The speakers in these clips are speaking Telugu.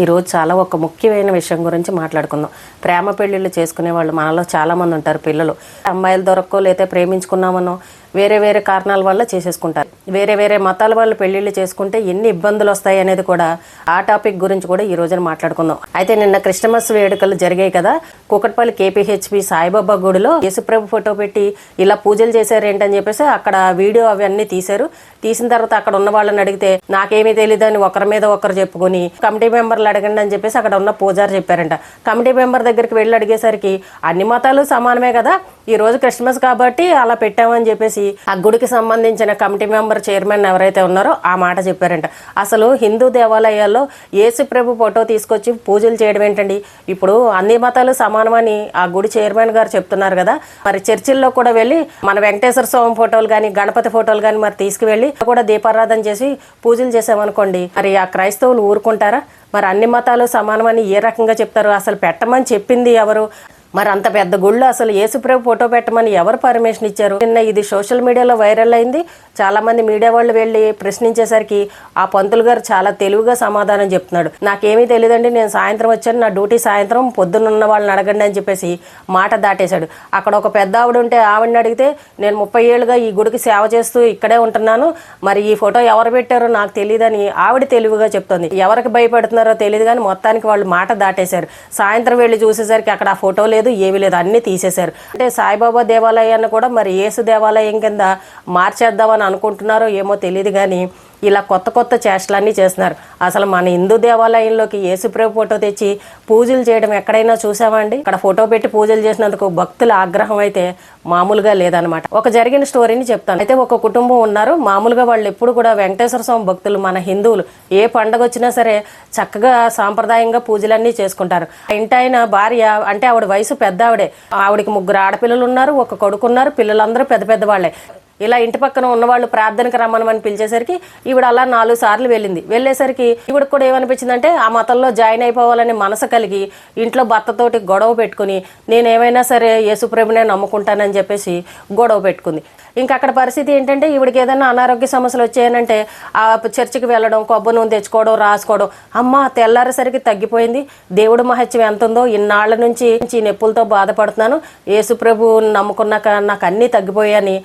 ఈరోజు చాలా ఒక ముఖ్యమైన విషయం గురించి మాట్లాడుకుందాం. ప్రేమ పెళ్ళిళ్ళు చేసుకునే వాళ్ళు మనలో చాలామంది ఉంటారు పిల్లలు. అమ్మాయిలు దొరక్కో లేతే ప్రేమించుకున్నామనో వేరే వేరే కారణాల వల్ల చేసేసుకుంటారు. వేరే వేరే మతాల వాళ్ళు పెళ్ళిళ్ళు చేసుకుంటే ఎన్ని ఇబ్బందులు వస్తాయి అనేది కూడా ఆ టాపిక్ గురించి కూడా ఈ రోజున మాట్లాడుకుందాం. అయితే నిన్న క్రిస్టమస్ వేడుకలు జరిగాయి కదా. కుకట్పల్లి కేపీహెచ్పి సాయిబాబా గుడిలో యేసుప్రభు ఫోటో పెట్టి ఇలా పూజలు చేశారు ఏంటని చెప్పేసి అక్కడ వీడియో అవన్నీ తీశారు. తీసిన తర్వాత అక్కడ ఉన్న వాళ్ళని అడిగితే నాకేమీ తెలియదు అని ఒకరి మీద ఒకరు చెప్పుకొని కమిటీ మెంబర్లు అడగండి అని చెప్పేసి అక్కడ ఉన్న పూజారి చెప్పారంట. కమిటీ మెంబర్ దగ్గరికి వెళ్ళి అడిగేసరికి అన్ని మతాలు సమానమే కదా. ఈ రోజు క్రిస్మస్ కాబట్టి అలా పెట్టామని చెప్పేసి ఆ గుడికి సంబంధించిన కమిటీ మెంబర్ చైర్మన్ ఎవరైతే ఉన్నారో ఆ మాట చెప్పారంట. అసలు హిందూ దేవాలయాల్లో యేసు ప్రభు ఫోటో తీసుకొచ్చి పూజలు చేయడం ఏంటండి? ఇప్పుడు అన్ని మతాలు సమానమని ఆ గుడి చైర్మన్ గారు చెప్తున్నారు కదా. మరి చర్చిల్లో కూడా వెళ్ళి మన వెంకటేశ్వర స్వామి ఫోటోలు కానీ గణపతి ఫోటోలు కానీ మరి తీసుకువెళ్ళి కూడా దీపారాధన చేసి పూజలు చేసామనుకోండి. మరి ఆ క్రైస్తవులు ఊరుకుంటారా? మరి అన్ని మతాలు సమానమని ఏ రకంగా చెప్తారు? అసలు పెట్టమని చెప్పింది ఎవరు? మరి అంత పెద్ద గుళ్ళు అసలు యేసుప్రభు ఫోటో పెట్టమని ఎవరు పర్మిషన్ ఇచ్చారు? నిన్న ఇది సోషల్ మీడియాలో వైరల్ అయింది. చాలా మంది మీడియా వాళ్ళు వెళ్ళి ప్రశ్నించేసరికి ఆ పంతులు గారు చాలా తెలివిగా సమాధానం చెప్తున్నాడు. నాకేమీ తెలియదండి నేను సాయంత్రం వచ్చాను నా డ్యూటీ సాయంత్రం పొద్దున్న ఉన్న వాళ్ళని అడగండి అని చెప్పేసి మాట దాటేశాడు. అక్కడ ఒక పెద్ద ఆవిడ ఉంటే ఆవిడని అడిగితే నేను ముప్పై ఏళ్ళుగా ఈ గుడికి సేవ చేస్తూ ఇక్కడే ఉంటున్నాను. మరి ఈ ఫోటో ఎవరు పెట్టారో నాకు తెలియదని ఆవిడ తెలివిగా చెప్తుంది. ఎవరికి భయపడుతున్నారో తెలియదు కానీ మొత్తానికి వాళ్ళు మాట దాటేశారు. సాయంత్రం వెళ్ళి చూసేసరికి అక్కడ ఆ ఫోటో లేదు. ఏమీ లేదు అన్నీ తీసేశారు. అంటే సాయిబాబా దేవాలయాన్ని కూడా మరి యేసు దేవాలయం కింద మార్చేద్దామని అనుకుంటున్నారో ఏమో తెలియదు కానీ ఇలా కొత్త కొత్త చేష్టలన్నీ చేస్తున్నారు. అసలు మన హిందూ దేవాలయంలోకి యేసుప్రభు ఫోటో తెచ్చి పూజలు చేయడం ఎక్కడైనా చూసామండి ఇక్కడ ఫోటో పెట్టి పూజలు చేసినందుకు భక్తుల ఆగ్రహం అయితే మామూలుగా లేదనమాట ఒక జరిగిన స్టోరీని చెప్తాను. అయితే ఒక కుటుంబం ఉన్నారు. మామూలుగా వాళ్ళు ఎప్పుడు కూడా వెంకటేశ్వర స్వామి భక్తులు మన హిందువులు. ఏ పండగ వచ్చినా సరే చక్కగా సాంప్రదాయంగా పూజలన్నీ చేసుకుంటారు. ఇంటాయన భార్య అంటే ఆవిడ వయసు పెద్ద ఆవిడే ఆవిడకి ముగ్గురు ఆడపిల్లలు ఉన్నారు ఒక కొడుకు ఉన్నారు పిల్లలందరూ పెద్ద పెద్ద వాళ్ళే. ఇలా ఇంటి పక్కన ఉన్నవాళ్ళు ప్రార్థనకు రమ్మనమని పిలిచేసరికి ఈవిడ అలా నాలుగు సార్లు వెళ్ళింది. వెళ్ళేసరికి ఈవిడ కూడా ఏమనిపించిందంటే ఆ మతంలో జాయిన్ అయిపోవాలని మనసు కలిగి ఇంట్లో భర్తతోటి గొడవ పెట్టుకుని నేను ఏమైనా సరే యేసుప్రభునే నమ్ముకుంటానని చెప్పేసి గొడవ పెట్టుకుంది. ఇంకా అక్కడ పరిస్థితి ఏంటంటే ఈవిడికి ఏదైనా అనారోగ్య సమస్యలు వచ్చాయనంటే ఆ చర్చికి వెళ్ళడం కొబ్బరి నూనె తెచ్చుకోవడం రాసుకోవడం అమ్మ తెల్లారేసరికి తగ్గిపోయింది. దేవుడు మహత్యం ఎంత ఉందో ఇన్నాళ్ళ నుంచి నొప్పులతో బాధపడుతున్నాను. యేసుప్రభు నమ్ముకున్నాక నాకు అన్నీ తగ్గిపోయాయని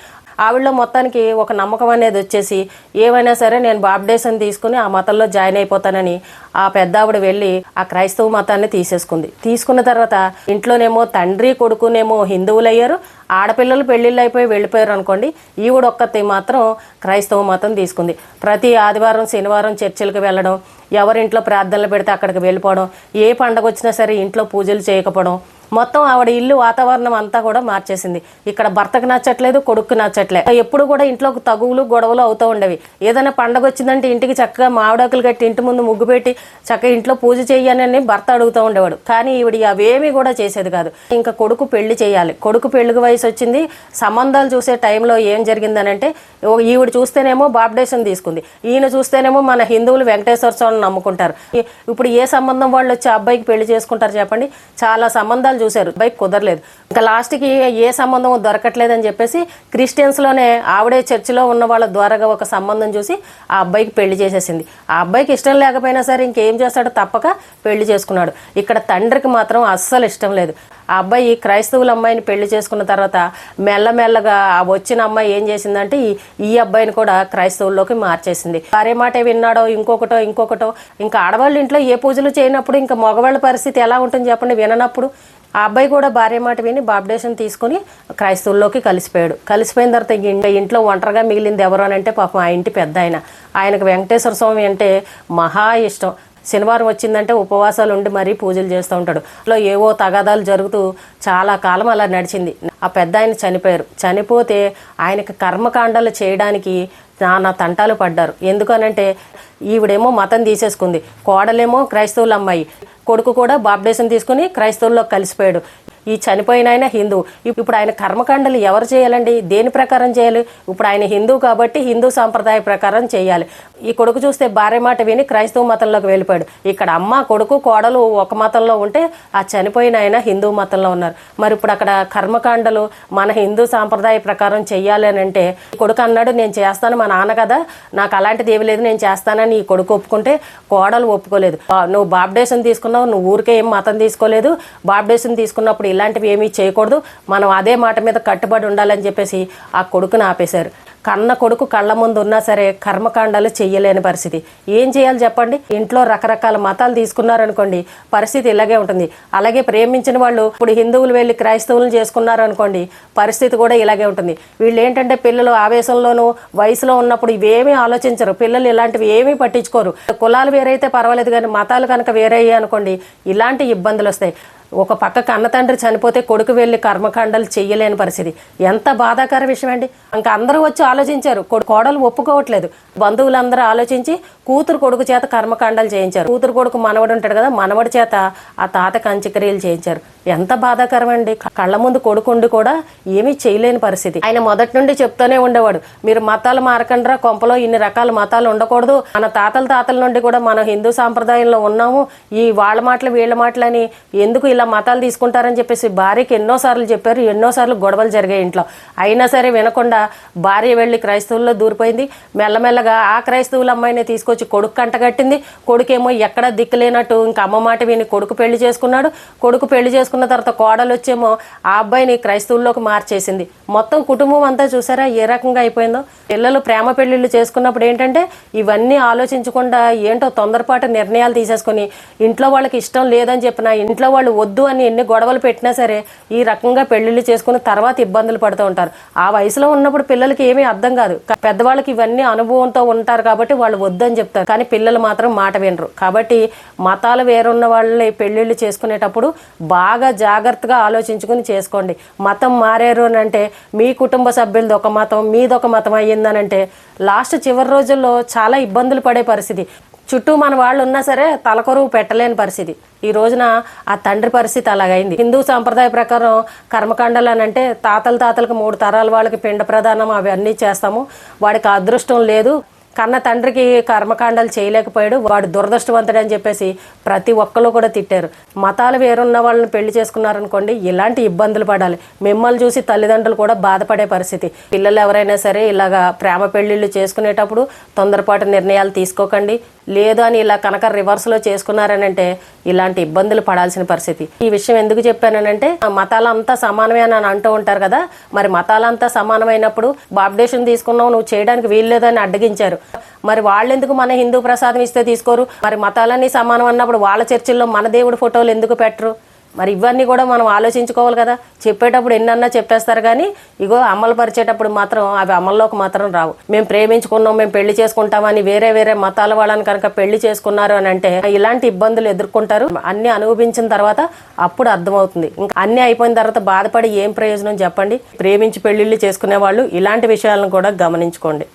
ఆవిడలో మొత్తానికి ఒక నమ్మకం అనేది వచ్చేసి ఏమైనా సరే నేను బాప్డేషన్ తీసుకుని ఆ మతంలో జాయిన్ అయిపోతానని ఆ పెద్ద ఆవిడ వెళ్ళి ఆ క్రైస్తవ మతాన్ని తీసేసుకుంది. తీసుకున్న తర్వాత ఇంట్లోనేమో తండ్రి కొడుకునేమో హిందువులు అయ్యారు ఆడపిల్లలు పెళ్ళిళ్ళు అయిపోయి వెళ్ళిపోయారు అనుకోండి ఈవిడ ఒక్కతి మాత్రం క్రైస్తవ మతం తీసుకుంది. ప్రతి ఆదివారం శనివారం చర్చిలకు వెళ్ళడం ఎవరింట్లో ప్రార్థనలు పెడితే అక్కడికి వెళ్ళిపోవడం ఏ పండగ వచ్చినా సరే ఇంట్లో పూజలు చేయకపోవడం మొత్తం ఆవిడ ఇల్లు వాతావరణం అంతా కూడా మార్చేసింది. ఇక్కడ భర్తకు నచ్చట్లేదు కొడుకు నచ్చట్లేదు ఎప్పుడు కూడా ఇంట్లో తగువులు గొడవలు అవుతూ ఉండేవి. ఏదైనా పండగ వచ్చిందంటే ఇంటికి చక్కగా మావిడాకులు కట్టి ఇంటి ముందు ముగ్గు పెట్టి చక్కగా ఇంట్లో పూజ చేయనని భర్త అడుగుతూ ఉండేవాడు. కానీ ఈవిడ అవేమీ కూడా చేసేది కాదు. ఇంకా కొడుకు పెళ్ళి చేయాలి. కొడుకు పెళ్ళికి వయసు వచ్చింది. సంబంధాలు చూసే టైంలో ఏం జరిగిందనంటే ఈవిడ చూస్తేనేమో బాప్డేషన్ తీసుకుంది. ఈయన చూస్తేనేమో మన హిందువులు వెంకటేశ్వర స్వామిని నమ్ముకుంటారు. ఇప్పుడు ఏ సంబంధం వాళ్ళు వచ్చి ఆ అబ్బాయికి పెళ్ళి చేసుకుంటారు చెప్పండి? చాలా సంబంధాలు చూశారు. బైక్ కుదరలేదు. ఇంకా లాస్ట్కి ఏ సంబంధం దొరకట్లేదని చెప్పేసి క్రిస్టియన్స్లోనే ఆవిడే చర్చిలో ఉన్న వాళ్ళ ద్వారాగా ఒక సంబంధం చూసి ఆ అబ్బాయికి పెళ్ళి చేసేసింది. ఆ అబ్బాయికి ఇష్టం లేకపోయినా సరే ఇంకేం చేస్తాడో తప్పక పెళ్ళి చేసుకున్నాడు. ఇక్కడ తండ్రికి మాత్రం అస్సలు ఇష్టం లేదు. ఆ అబ్బాయి క్రైస్తవుల అమ్మాయిని పెళ్ళి చేసుకున్న తర్వాత మెల్లమెల్లగా ఆ వచ్చిన అమ్మాయి ఏం చేసిందంటే ఈ ఈ అబ్బాయిని కూడా క్రైస్తవుల్లోకి మార్చేసింది. వారే మాట విన్నాడో ఇంకొకటో ఇంకొకటో ఇంకా ఆడవాళ్ళ ఇంట్లో ఏ పూజలు చేయనప్పుడు ఇంకా మగవాళ్ళ పరిస్థితి ఎలా ఉంటుంది చెప్పండి విననప్పుడు ఆ అబ్బాయి కూడా భార్య మాట విని బాప్డేషన్ తీసుకుని క్రైస్తవుల్లోకి కలిసిపోయాడు. కలిసిపోయిన తర్వాత ఇంక ఇంట్లో- ఇంట్లో ఒంటరిగా మిగిలింది ఎవరు అని అంటే పాపం ఆ ఇంటి పెద్ద ఆయన. ఆయనకు వెంకటేశ్వర స్వామి అంటే మహా ఇష్టం. శనివారం వచ్చిందంటే ఉపవాసాలు ఉండి మరీ పూజలు చేస్తూ ఉంటాడు. లో ఏవో తగాదాలు జరుగుతూ చాలా కాలం అలా నడిచింది. ఆ పెద్ద ఆయన చనిపోయారు. చనిపోతే ఆయనకి కర్మకాండాలు చేయడానికి నానా తంటాలు పడ్డారు. ఎందుకనంటే ఈవిడేమో మతం తీసేసుకుంది. కోడలేమో క్రైస్తవుల అమ్మాయి కొడుకు కూడా బాప్డేషన్ తీసుకుని క్రైస్తవుల్లో కలిసిపోయాడు. ఈ చనిపోయిన ఆయన హిందూ. ఇప్పుడు ఆయన కర్మకాండలు ఎవరు చేయాలండి? దేని ప్రకారం చేయాలి? ఇప్పుడు ఆయన హిందూ కాబట్టి హిందూ సాంప్రదాయ ప్రకారం చేయాలి. ఈ కొడుకు చూస్తే భార్య మాట విని క్రైస్తవ మతంలోకి వెళ్ళిపోయాడు. ఇక్కడ అమ్మ కొడుకు కోడలు ఒక మతంలో ఉంటే ఆ చనిపోయిన ఆయన హిందూ మతంలో ఉన్నారు. మరి ఇప్పుడు అక్కడ కర్మకాండలు మన హిందూ సాంప్రదాయ ప్రకారం చెయ్యాలి అని అంటే కొడుకు అన్నాడు నేను చేస్తాను మా నాన్న కదా నాకు అలాంటిది ఏమి లేదు నేను చేస్తానని ఈ కొడుకు ఒప్పుకుంటే కోడలు ఒప్పుకోలేదు. నువ్వు బాప్డేషన్ తీసుకున్నావు నువ్వు ఊరికే ఏం మతం తీసుకోలేదు. బాప్డేషన్ తీసుకున్నప్పుడు ఇలాంటివి ఏమీ చేయకూడదు. మనం అదే మాట మీద కట్టుబడి ఉండాలని చెప్పేసి ఆ కొడుకుని ఆపేశారు. కన్న కొడుకు కళ్ళ ముందు ఉన్నా సరే కర్మకాండాలు చెయ్యలేని పరిస్థితి. ఏం చేయాలి చెప్పండి? ఇంట్లో రకరకాల మతాలు తీసుకున్నారనుకోండి పరిస్థితి ఇలాగే ఉంటుంది. అలాగే ప్రేమించిన వాళ్ళు ఇప్పుడు హిందువులు వెళ్ళి క్రైస్తవులు చేసుకున్నారు అనుకోండి పరిస్థితి కూడా ఇలాగే ఉంటుంది. వీళ్ళు ఏంటంటే పిల్లలు ఆవేశంలోనూ వయసులో ఉన్నప్పుడు ఇవేమీ ఆలోచించరు. పిల్లలు ఇలాంటివి ఏమీ పట్టించుకోరు. కులాలు వేరైతే పర్వాలేదు కానీ మతాలు కనుక వేరయ్యాయి అనుకోండి ఇలాంటి ఇబ్బందులు వస్తాయి. ఒక పక్క కన్న తండ్రి చనిపోతే కొడుకు వెళ్ళి కర్మకాండాలు చెయ్యలేని పరిస్థితి. ఎంత బాధాకర విషయం అండి ఇంకా అందరూ వచ్చి ఆలోచించారు. కొడు- కోడలు ఒప్పుకోవట్లేదు. బంధువులందరూ ఆలోచించి కూతురు కొడుకు చేత కర్మకాండాలు చేయించారు. కూతురు కొడుకు మనవడు ఉంటాడు కదా మనవడి చేత ఆ తాత కంచక్రియలు చేయించారు. ఎంత బాధాకరం అండి కళ్ళ ముందు కొడుకు ఉండి కూడా ఏమీ చేయలేని పరిస్థితి. ఆయన మొదటి నుండి చెప్తూనే ఉండేవాడు. మీరు మతాలు మారకండ్రా కొంపలో ఇన్ని రకాల మతాలు ఉండకూడదు. మన తాతల తాతల నుండి కూడా మనం హిందూ సాంప్రదాయంలో ఉన్నాము. ఈ వాళ్ళ మాటలు వీళ్ళ మాటలని ఎందుకు ఇలా మతాలు తీసుకుంటారని చెప్పేసి భార్యకి ఎన్నోసార్లు చెప్పారు ఎన్నోసార్లు గొడవలు జరిగాయి ఇంట్లో. అయినా సరే వినకుండా భార్య వెళ్ళి క్రైస్తవుల్లో దూరిపోయింది. మెల్లమెల్లగా ఆ క్రైస్తవుల అమ్మాయిని తీసుకొచ్చి కొడుకు కంటగట్టింది కొడుకేమో ఎక్కడ దిక్కులేనట్టు ఇంకా అమ్మ మాట విని కొడుకు పెళ్ళి చేసుకున్నాడు. కొడుకు పెళ్ళి చేసుకున్న తర్వాత కోడలు వచ్చేమో ఆ అబ్బాయిని క్రైస్తవుల్లోకి మార్చేసింది. మొత్తం కుటుంబం అంతా చూసారా ఏ రకంగా అయిపోయిందో? పిల్లలు ప్రేమ పెళ్ళిళ్ళు చేసుకున్నప్పుడు ఏంటంటే ఇవన్నీ ఆలోచించకుండా ఏంటో తొందరపాటు నిర్ణయాలు తీసేసుకొని ఇంట్లో వాళ్ళకి ఇష్టం లేదని చెప్పిన ఇంట్లో వాళ్ళు వద్దు అని ఎన్ని గొడవలు పెట్టినా సరే ఈ రకంగా పెళ్ళిళ్ళు చేసుకుని తర్వాత ఇబ్బందులు పడుతూ ఉంటారు. ఆ వయసులో ఉన్నప్పుడు పిల్లలకి ఏమీ అర్థం కాదు. పెద్దవాళ్ళకి ఇవన్నీ అనుభవంతో ఉంటారు కాబట్టి వాళ్ళు వద్దని చెప్తారు. కానీ పిల్లలు మాత్రం మాట వినరు. కాబట్టి మతాలు వేరున్న వాళ్ళని పెళ్ళిళ్ళు చేసుకునేటప్పుడు బాగా జాగ్రత్తగా ఆలోచించుకుని చేసుకోండి. మతం మారారు అని అంటే మీ కుటుంబ సభ్యులది ఒక మతం మీదొక ఒక మతం అయ్యిందనంటే లాస్ట్ చివరి రోజుల్లో చాలా ఇబ్బందులు పడే పరిస్థితి. చుట్టూ మన వాళ్ళు ఉన్నా సరే తలకొరువు పెట్టలేని పరిస్థితి. ఈ రోజున ఆ తండ్రి పరిస్థితి అలాగైంది. హిందూ సాంప్రదాయ ప్రకారం కర్మకాండలు అని అంటే తాతల తాతలకు మూడు తరాల వాళ్ళకి పిండ ప్రదానం అవన్నీ చేస్తాము. వాడికి అదృష్టం లేదు. కన్న తండ్రికి కర్మకాండాలు చేయలేకపోయాడు వాడు దురదృష్టవంతుడు అని చెప్పేసి ప్రతి ఒక్కరు కూడా తిట్టారు. మతాలు వేరున్న వాళ్ళని పెళ్ళి చేసుకున్నారనుకోండి ఇలాంటి ఇబ్బందులు పడాలి. మిమ్మల్ని చూసి తల్లిదండ్రులు కూడా బాధపడే పరిస్థితి. పిల్లలు ఎవరైనా సరే ఇలాగా ప్రేమ పెళ్ళిళ్ళు చేసుకునేటప్పుడు తొందరపాటు నిర్ణయాలు తీసుకోకండి. లేదు అని ఇలా కనుక రివర్స్లో చేసుకున్నారనంటే ఇలాంటి ఇబ్బందులు పడాల్సిన పరిస్థితి. ఈ విషయం ఎందుకు చెప్పానంటే ఆ మతాలంతా సమానమే అని అంటూ ఉంటారు కదా. మరి మతాలంతా సమానమైనప్పుడు బాప్డేషన్ తీసుకున్నావు నువ్వు చేయడానికి వీల్లేదని అడ్డగించారు. మరి వాళ్ళెందుకు మన హిందూ ప్రసాదం ఇస్తే తీసుకోరు? మరి మతాలన్నీ సమానం అన్నప్పుడు వాళ్ళ చర్చిల్లో మన దేవుడి ఫోటోలు ఎందుకు పెట్టరు? మరి ఇవన్నీ కూడా మనం ఆలోచించుకోవాలి కదా. చెప్పేటప్పుడు ఎన్నన్నా చెప్పేస్తారు కానీ ఇగో అమలు పరిచేటప్పుడు మాత్రం అవి అమల్లోకి మాత్రం రావు. మేము ప్రేమించుకున్నాం మేము పెళ్ళి చేసుకుంటామని వేరే వేరే మతాల వాళ్ళని కనుక పెళ్ళి చేసుకున్నారు అని అంటే ఇలాంటి ఇబ్బందులు ఎదుర్కొంటారు. అన్ని అనుభవించిన తర్వాత అప్పుడు అర్థమవుతుంది. ఇంకా అన్ని అయిపోయిన తర్వాత బాధపడి ఏం ప్రయోజనం చెప్పండి? ప్రేమించి పెళ్ళిళ్ళు చేసుకునే వాళ్ళు ఇలాంటి విషయాలను కూడా గమనించుకోండి.